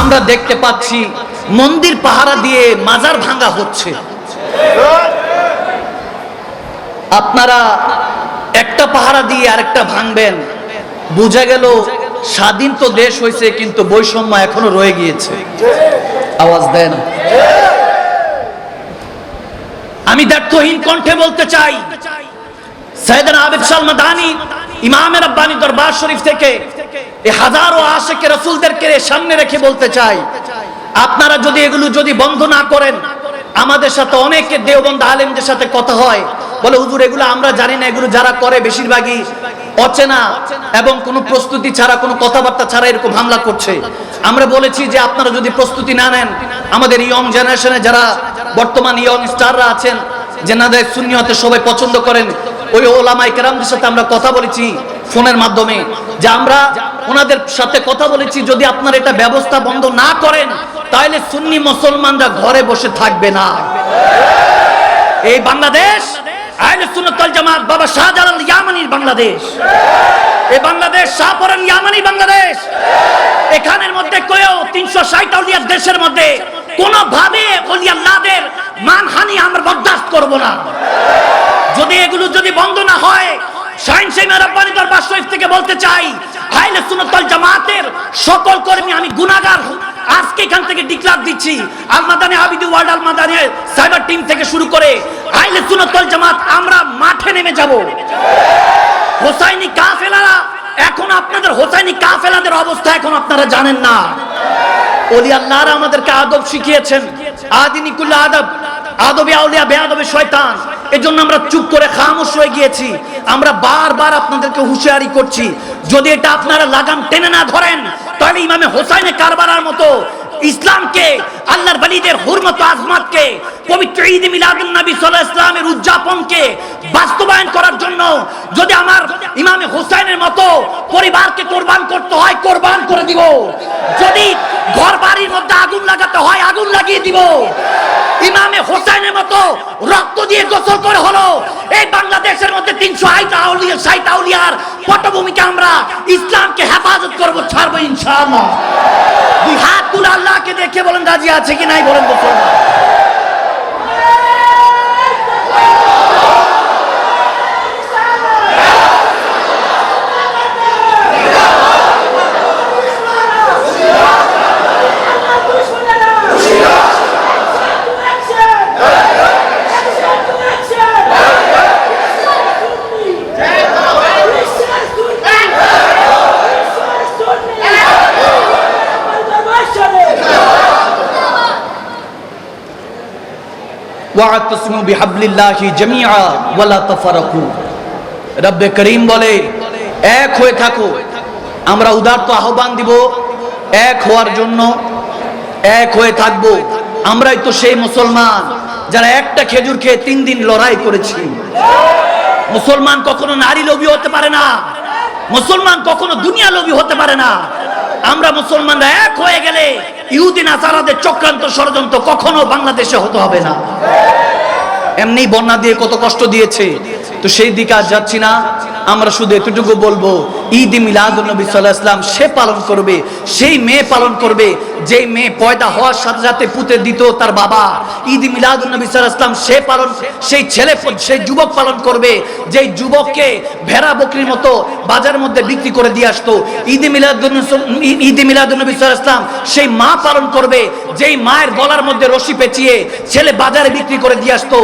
আমরা দেখতে পাচ্ছি মন্দির পাহারা দিয়ে মাজার ভাঙা হচ্ছে। আপনারা একটা পাহারা দিয়ে আরেকটা ভাঙবেন, বোঝা গেল স্বাধীন তো দেশ হয়েছে, কিন্তু বৈষম্য এখনও রয়ে গিয়েছে। আওয়াজ দেন। আমি দ্ব্যর্থহীন কণ্ঠে বলতে চাই সৈয়দনা আবিদ সাল মাদানি ইমামের আব্বানি দরবার শরীফ থেকে এই হাজারো আশেকে রসুলদেরকে সামনে রেখে বলতে চাই, আপনারা যদি এগুলো যদি বন্ধ না করেন, আমাদের সাথে অনেকে দেওবন্ধ আলেমদের সাথে কথা হয়, বলে, হুজুর, এগুলো আমরা জানি না, এগুলো যারা করে বেশিরভাগই অচেনা এবং কোনো প্রস্তুতি ছাড়া, কোনো কথাবার্তা ছাড়া এরকম হামলা করছে। আমরা বলেছি যে, আপনারা যদি প্রস্তুতি না নেন, আমাদের ইয়ং জেনারেশনে যারা বর্তমান ইয়ং স্টাররা আছেন, যেনাদের সুন্নি হতে সবাই পছন্দ করেন, ওই ওলামাই কেরামদের সাথে আমরা কথা বলেছি ফোনের মাধ্যমে, যে আমরা ওনাদের সাথে কথা বলেছি, যদি আপনার এটা ব্যবস্থা বন্ধ না করেন, তাহলে সুন্নি মুসলমানরা ঘরে বসে থাকবে না। এই বাংলাদেশ, আহলে সুন্নাত ওয়াল জামাত, বাবা শাহজালাল ইয়ামানির বাংলাদেশ। এই বাংলাদেশ শাহপরান ইয়ামানি বাংলাদেশ। এখানের মধ্যে কেউ তিনশো ষাট দেশের মধ্যে কোনোভাবে অলিয়াল্লাদের মানহানি আমরা বরদাস্ত করব না। যদি এগুলো যদি বন্ধ না হয় জামাতের সকল কর্মী আমি আজকে এখান থেকে জামাত, আমরা মাঠে নেমে হোসাইনি এখন আপনাদের হোসাইনি অবস্থা এখন আপনারা জানেন না। আমাদেরকে আদব শিখিয়েছেন। আদিনী কুল্লা আদব, আদবে আউলিয়া, বেআদবে শয়তান। এজন্য আমরা চুপ করে খামোশ হয়ে গিয়েছি। আমরা বারবার আপনাদেরকে হুঁশিয়ারি করছি। যদি এটা আপনারা লাগাম টেনে না ধরেন, তাহলে ইমামে হোসাইনে কারবারার মতো ইসলামকে, আল্লাহর বলিদের হুরমত আজমাতকে, পবিত্র ঈদ মিলাদুন নবী সাল্লাল্লাহু আলাইহি ইসলামের উদযাপনকে বাস্তবায়ন করার জন্য যদি আমার ইমামে হোসাইনের মতো পরিবারকে কোরবান করতে হয়, কোরবান করে দিব। যদি ঘর বাড়ির মধ্যে আগুন লাগাতে হয়, আগুন লাগিয়ে দিব। ইমামে হোসাইনের মতো রক্ত দিয়ে গোসল করে হলো, এই বাংলাদেশের মধ্যে তিনশো আইটা আউলিয়া ষাট আউলিয়ার পটভূমিকে আমরা ইসলামকে হেফাজত করব, ছাড়বো ইনশাআল্লাহ। হাত তুলে আল্লাহকে দেখে বলেন রাজি আছে কি নাই বলেন মুসলমান। ওয়াতাসিমু বিহাবলিল্লাহি জামিআ বলে, এক হয়ে থাকো, আমরা উদারত আহ্বান দিব, এক হওয়ার জন্য এক হয়ে থাকব। আমরাই তো সেই মুসলমান যারা একটা খেজুর খেয়ে তিন দিন লড়াই করেছি। মুসলমান কখনো নারী লোভী হতে পারে না, মুসলমান কখনো দুনিয়া লোভী হতে পারে না। আমরা মুসলমানরা এক হয়ে গেলে ইহুদিন আসারাদের চক্রান্ত ষড়যন্ত্র কখনো বাংলাদেশে হতে হবে না। এমনি বন্যা দিয়ে কত কষ্ট দিয়েছে। তো সেই দিকে আর যাচ্ছি না। আমরা শুধু এতটুকু বলব ঈদ মিলাদুল নবী সাল্লাহ ইসলাম সে পালন করবে, সেই মেয়ে পালন করবে, যেই মেয়ে পয়দা হওয়ার সাথে সাথে পুঁতে দিত তার বাবা। ঈদ মিলাদুল নবী সাল্লাহ ইসলাম সে পালন, সেই ছেলে সেই যুবক পালন করবে, যেই যুবককে ভেড়া বকরির মতো বাজারের মধ্যে বিক্রি করে দিয়ে আসতো। ঈদ মিলাদুল ঈদ মিলাদুল নবী সাল্লাহ ইসলাম সেই মা পালন করবে, যেই মায়ের গলার মধ্যে রশি পেঁচিয়ে ছেলে বাজারে বিক্রি করে দিয়ে আসতো।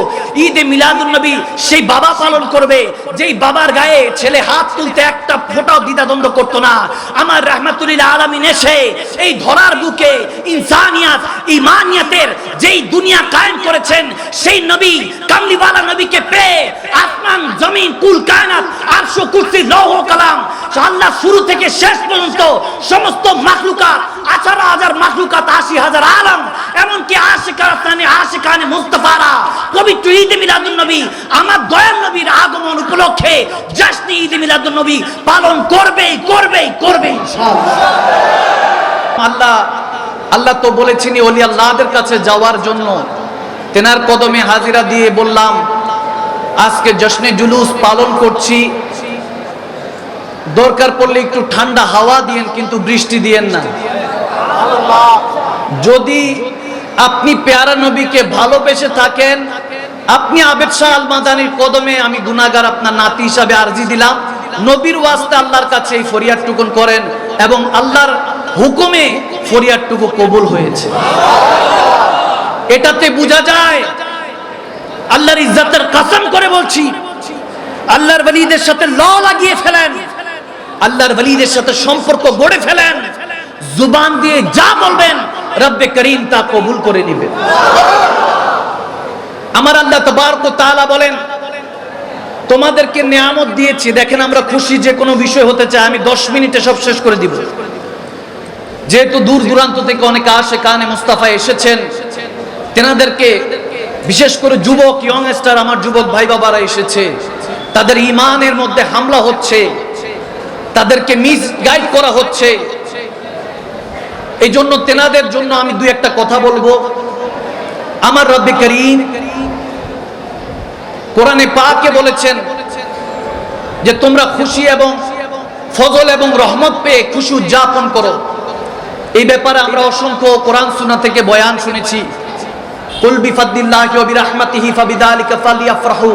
ঈদ মিলাদুল নবী সেই বাবা পালন করবে। যেই বাবার গায়ে ছেলে হাত তুলতে একটা ফোটাও দ্বিধাদ্বন্দ্ব করতো না। আমার রহমাতুল্লাহ আলামিন এসে এই ধরার বুকে ইনসানিয়াত ইমানিয়াতের যেই দুনিয়া কায়েম করেছেন, সেই নবী, কামলিওয়ালা নবীকে পেয়ে আসমান, জমিন, কুল, কায়নাত, আরশ, কুরসি, লৌহ, কালাম, আল্লাহ শুরু থেকে শেষ পর্যন্ত সমস্ত মাখলুকাত, আঠারো হাজার মাখলুকাত, আশি হাজার আলম, এমনকি আশিকানে আশিকানে মুস্তফারা, পবিত্র ঈদ মিলাদুল নবী, আমার দয়াল নবীর আগমন উপলক্ষে জাসনি ঈদ মিলাদুল নবী পালন করবেই করবেই করবেই আল্লাহ আল্লাহ তো বলেছেন ওলি আল্লাহদের কাছে যাওয়ার জন্য। তেনার কদমে হাজিরা দিয়ে বললাম আজকে জশ্নে জুলুস পালন করছি। দরকার পড়লে একটু ঠান্ডা হাওয়া দিয়েন কিন্তু বৃষ্টি দিয়েন না। যদি আপনি পেয়ারা নবীকে ভালোবেসে থাকেন আপনি আবেদ শাহ আল মাদানির কদমে আমি গুনাগার আপনার নাতি হিসাবে আরজি দিলাম। নবীর ওয়াস্তে আল্লাহর কাছে এই ফরিয়াদটুকুন করেন এবং আল্লাহর হুকুমে ফরিয়াদটুকু কবুল হয়েছে। এটাতে বোঝা যায়, আল্লাহর ইজ্জতের কাসম করে বলছি, আল্লাহর ওয়ালিদের সাথে ল লাগিয়ে ফেলেন, আল্লাহর ওয়ালিদের সাথে সম্পর্ক গড়ে ফেলেন, জুবান দিয়ে যা বলবেন, রব্বে করিম তা কবুল করে নেবেন। আমার আল্লাহ তাআলা বলেন, তোমাদেরকে নিয়ামত দিয়েছি, দেখেন আমরা খুশি যে কোনো বিষয় হতে চাই আমি দশ মিনিটে সব শেষ করে দিব। যেহেতু দূর দূরান্ত থেকে অনেকে আসে কানে মুস্তাফা এসেছেন, তেনাদেরকে বিশেষ করে যুবক ইয়ংস্টার আমার যুবক ভাই বাবারা এসেছে, তাদের ইমানের মধ্যে হামলা হচ্ছে, তাদেরকে মিস গাইড করা হচ্ছে। এই জন্য তেনাদের জন্য আমি দুই একটা কথা বলব। আমার রব্বে কোরআনে পাকে বলেছেন যে তোমরা খুশি এবং ফজল এবং রহমত পেয়ে খুশি উদযাপন করো। এই ব্যাপারে আমরা অসংখ্য কোরআন সুনা থেকে বয়ান শুনেছি। কুল বিফাদ্দিল্লাহি ওয়া বিরহমাতিহি ফাবিযালিকা ফালিয়াফরাহু।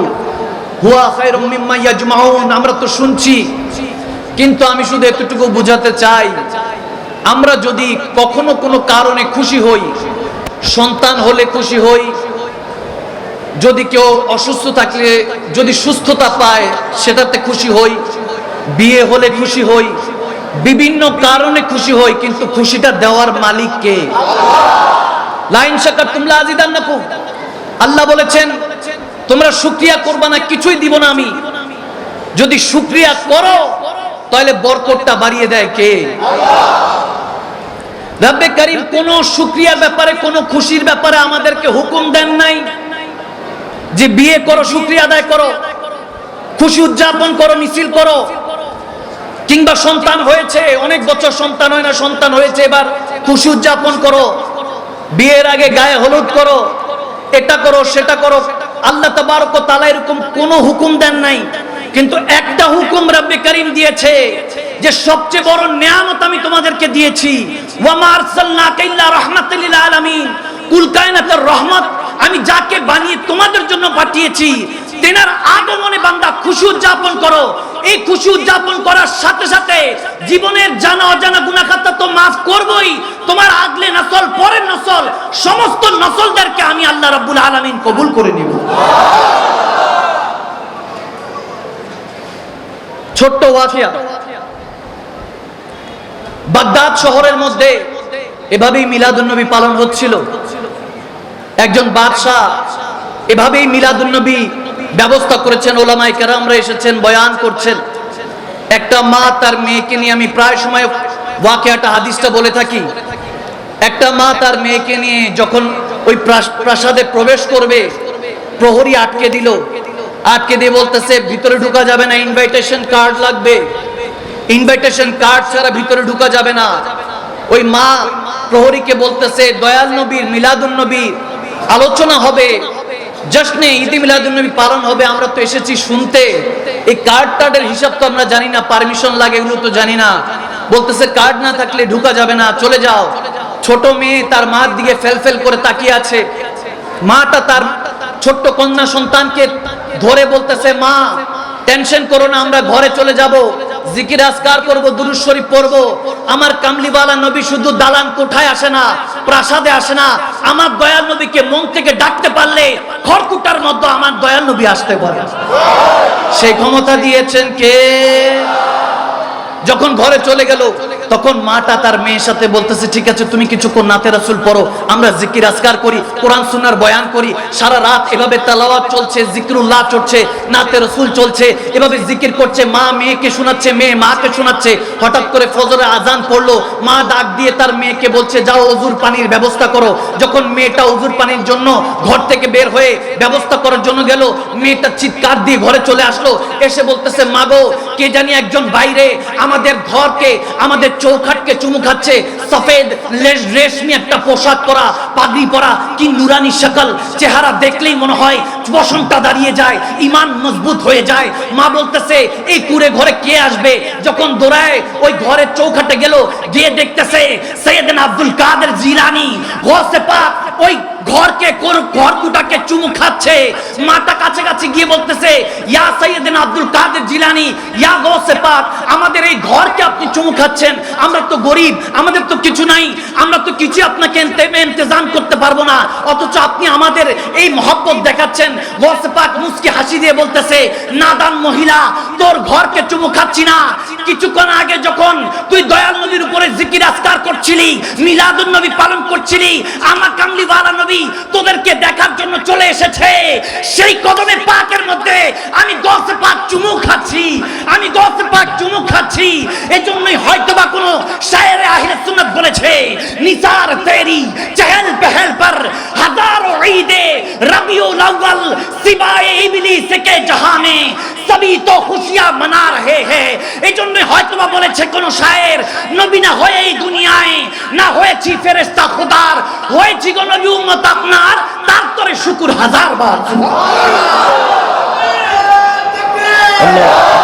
হুয়া খায়রুম মিম্মা ইয়াজমাউন, আমরা তো শুনছি। কিন্তু আমি শুধু এতটুকু বুঝাতে চাই, আমরা যদি কখনো কোনো কারণে খুশি হই, সন্তান হলে খুশি হই যদি কেউ অসুস্থ থাকলে, যদি সুস্থতা পায়, সেটাতে খুশি হই, বিয়ে হলে খুশি হই, বিভিন্ন কারণে খুশি হই, কিন্তু খুশিটা দেওয়ার মালিক কে? লাইন শাকার তুমলা আজিদান নাকু। আল্লাহ বলেছেন, তোমরা শুক্রিয়া করবা না, কিছুই দিব না আমি। যদি শুক্রিয়া করো, তাহলে বরকতটা বাড়িয়ে দেয় কে? রব্বে করিম কোন শুক্রিয়ার ব্যাপারে, কোন খুশির ব্যাপারে আমাদেরকে হুকুম দেন নাই। যে বিয়ে করো শুক্রিয়া আদায় করো, খুশি উদযাপন করো, মিছিল করো, কিংবা সন্তান হয়েছে, অনেক বছর সন্তান হয় না, সন্তান হয়েছে, এবার খুশি উদযাপন করো, বিয়ের আগে গায়ে হলুদ করো, এটা করো, সেটা করো, আল্লাহ তাবারক তাআলা এরকম কোনো হুকুম দেন নাই, কিন্তু একটা হুকুম রব্বে করিম দিয়েছে, যে সবচেয়ে বড় নিয়ামত আমি তোমাদেরকে দিয়েছি, ওয়া মা আরসালনাকা ইল্লা রাহমাতাল লিল আলামিন, কুল কায়নাতের রহমত আমি যাকে বানিয়ে তোমাদের জন্য পাঠিয়েছি, তেনার আগমনে বান্দা খুশি উদযাপন করো। এই খুশি উদযাপন করার সাথে সাথে জীবনের জানা অজানা গুনাখাতা তো মাফ করবই। তোমার আগলে নসল, পরের নসল, সমস্ত নসলদেরকে আমি আল্লাহ রাব্বুল আলামিন কবুল করে নিব। ছোট্ট ওয়াফিয়া। বাগদাদ শহরের মধ্যে এভাবেই মিলাদুন্নবী পালন হচ্ছিল। একজন বাদশাহ। এভাবেই মিলাদুন্নবী ব্যবস্থা করেছেন ওলামাই কেরামরা এসেছেন, বয়ান করছেন। একটা মা তার মেয়েকে নিয়ে, আমি প্রায় সময় ওয়াকিয়াটা, হাদিসটা বলে থাকি। একটা মা তার মেয়েকে নিয়ে যখন ওই প্রাসাদে প্রবেশ করবে, প্রহরী আটকে দিল। আটকে দিয়ে বলতেছে, ভিতরে ঢুকা যাবে না ইনভাইটেশন কার্ড লাগবে। ইনভাইটেশন কার্ড ছাড়া ভিতরে ঢুকা যাবে না। ওই মা প্রহরীকে বলতেছে, দয়াল নবীর মিলাদুন নবীর আলোচনা হবে। জশ্নে ঈদ মিলাদুন নবী পালন হবে, আমরা তো এসেছি শুনতে। এই কার্ড টার্ডের হিসাব তো আমরা জানি না, পারমিশন লাগে এগুলো তো জানি না। বলতেছে কার্ড না থাকলে ঢুকা যাবে না, চলে যাও। ছোট মেয়ে তার মার দিকে ফেল ফেল করে তাকিয়ে আছে। মাটা তার ছোট্ট কন্যা সন্তানকে ধরে বলতেছে, মা, টেনশন করো না, আমরা ঘরে চলে যাব। জিকির আজকার করব, দুরুদ শরীফ পড়ব। আমার কামলিওয়ালা নবী শুধু দালান কোঠায় আসে না, প্রাসাদে আসে না। আমার দয়াল নবীকে মন থেকে ডাকতে পারলে খড়কুটার মধ্যে আমার দয়াল নবী আসতে পারে। সেই ক্ষমতা দিয়েছেন কে? যখন ঘরে চলে গেল তখন মাটা তার মেয়ের সাথে বলতেছে, ঠিক আছে, তুমি কিছুক্ষণ নাতে রাসুল পড়ো, আমরা জিকির আজকার করি, কোরআন সুনার বয়ান করি, সারা রাত এভাবে তালাওয়াত চলছে, জিকিরুল্লাহ চলছে নাতে রসুল চলছে, এভাবে জিকির করছে, মা মেয়েকে শোনাচ্ছে, মেয়ে মাকে শোনাচ্ছে, হঠাৎ করে ফজরে আজান পড়ল, মা ডাক দিয়ে তার মেয়েকে বলছে, যাও অজুর পানির ব্যবস্থা করো। যখন মেয়েটা অজুর পানির জন্য ঘর থেকে বের হয়ে ব্যবস্থা করার জন্য গেল, মেয়েটা চিৎকার দিয়ে ঘরে চলে আসলো, এসে বলতেছে মাগো কে জানি একজন বাইরে, আমাদের ঘরকে, আমাদের চৌখাটকে চুমু খাচ্ছে, সফেদ রেশমি একটা পোশাক পরা, পাগড়ি পরা, কি নুরানি শাকল। চেহারা দেখলেই মনে হয় বসনটা দাঁড়িয়ে যায়, ইমান মজবুত হয়ে যায়। মা বলতেছে, এই কুড়ে ঘরে কে আসবে? যখন দৌড়ায় ওই ঘরের চৌখাটে গেল, গিয়ে দেখতেছে সৈয়দিন আব্দুল কাদের জিলানি। ঘরসে পাক ওই ঘরকে কোর- ঘরকুটাকে চুমু খাচ্ছে। মাটা কাছে কাছে গিয়ে বলতেছে, ইয়া সৈয়দিন আব্দুল কাদের জিলানি, ইয়া গৌসে পাক আমাদের এই ঘরকে আপনি চুমু খাচ্ছেন। আমরা তো গরিব, আমাদের তো কিছু নাই। আমরা তো কিছু আপনাকে ইন্তে- ইন্তজাম করতে পারব না। অথচ আপনি আমাদের এই মহব্বত দেখাচ্ছেন। গৌসে পাক মুসকি হাসি দিয়ে বলতেছে, নাদান মহিলা, তোর ঘরকে চুমু খাচ্ছি না। কিছুক্ষণ আগে যখন তুই দয়াল নবীর উপরে জিকির আসকার করছিলি, মিলাদুন নবী পালন করছিলি, আমার কামলিওয়ালা নবী তোদেরকে দেখার জন্য চলে এসেছে। সেই কদমে পাকের মধ্যে আমি গসে পাক চুমু খাচ্ছি। আমি গসে পাক চুমু খাচ্ছি। ভালোবাসি এজন্যই হয়তোবা কোনো শায়ের আহিরে বলেছে, নিসার তেরি, চেহেল পেহেল পর, হাজার ঈদে রবিউল আউয়াল সিবায়ে ইবলিস কে জাহানে সবই তো খুশিয়া মানা রহে এজন্য হয়তোবা বলেছে কোন শায়ের, নবী না হয়ে এই দুনিয়ায়, না হয়েছি ফেরেশতা খোদার, হয়েছি গো নবী উম্মত আপনার, তার তরে শুকুর হাজার বার। সুবহানাল্লাহ আল্লাহ।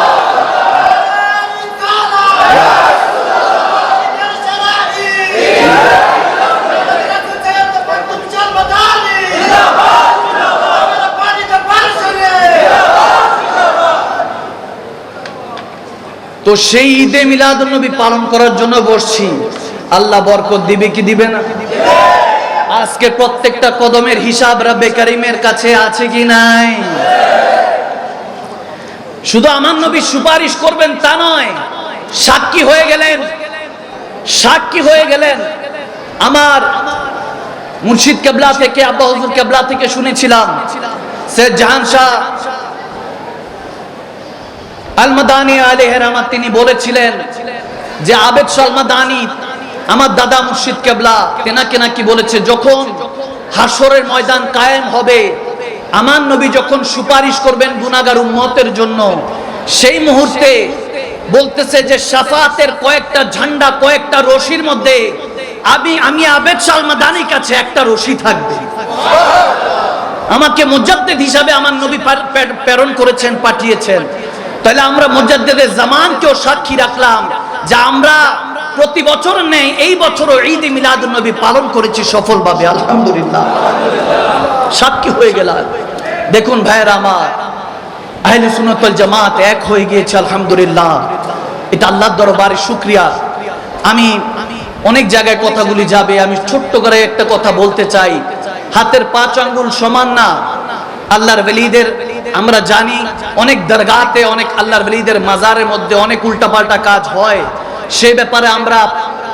তো সেই ঈদে মিলাদ নবী পালন করার জন্য বসছি। আল্লাহ বরকত দিবে কি দিবে না? আজকে প্রত্যেকটা কদমের হিসাব রাব্বে কারিমের কাছে আছে কি নাই? শুধু আমার নবী সুপারিশ করবেন তা নয়, সাক্ষী হয়ে গেলেন। সাক্ষী হয়ে গেলেন। আমার মুর্শিদ কেবলা থেকে, আব্বা হুজুর কেবলা থেকে শুনেছিলাম, সে জাহান শাহ আলমাদানি আলী তিনি বলেছিলেন যে আবেদ সালমাদানি আমার দাদা মুর্শিদ কেবলা তেনাকে নাকি বলেছে, যখন হাসরের ময়দান কায়েম হবে, আমার নবী যখন সুপারিশ করবেন গুনাগার উম্মতের জন্য, সেই মুহূর্তে বলতেছে যে সাফাতের কয়েকটা ঝান্ডা, কয়েকটা রশির মধ্যে আমি আমি আবেদ সালমাদানির কাছে একটা রশি থাকবে। আমাকে মুজাদ্দিদ হিসাবে আমার নবী প্রেরণ করেছেন, পাঠিয়েছেন। তাহলে আমরা মুজাদ্দিদের জামানকেও সাক্ষী রাখলাম যে আমরা প্রতি বছর নেই, এই বছরও ঈদ মিলাদ নবী পালন করেছি সফলভাবে, আলহামদুলিল্লাহ। সাক্ষী হয়ে গেলাম। দেখুন ভাইয়ের আমার, আহলে সুন্নাতুল জামাত এক হয়ে গিয়েছে, আলহামদুলিল্লাহ। এটা আল্লাহর দরবারে শুকরিয়া। আমি অনেক জায়গায় কথাগুলি যাবে, আমি ছোট্ট করে একটা কথা বলতে চাই। হাতের পাঁচ আঙ্গুল সমান না? আল্লাহর ওলিদের আমরা জানি অনেক দরগাতে, অনেক আল্লাহর বলিদের মাজারের মধ্যে অনেক উল্টাপাল্টা কাজ হয়। সে ব্যাপারে আমরা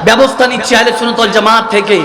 ব্যবস্থা নিচ্ছি আহলে সুনতল জামাত থেকে।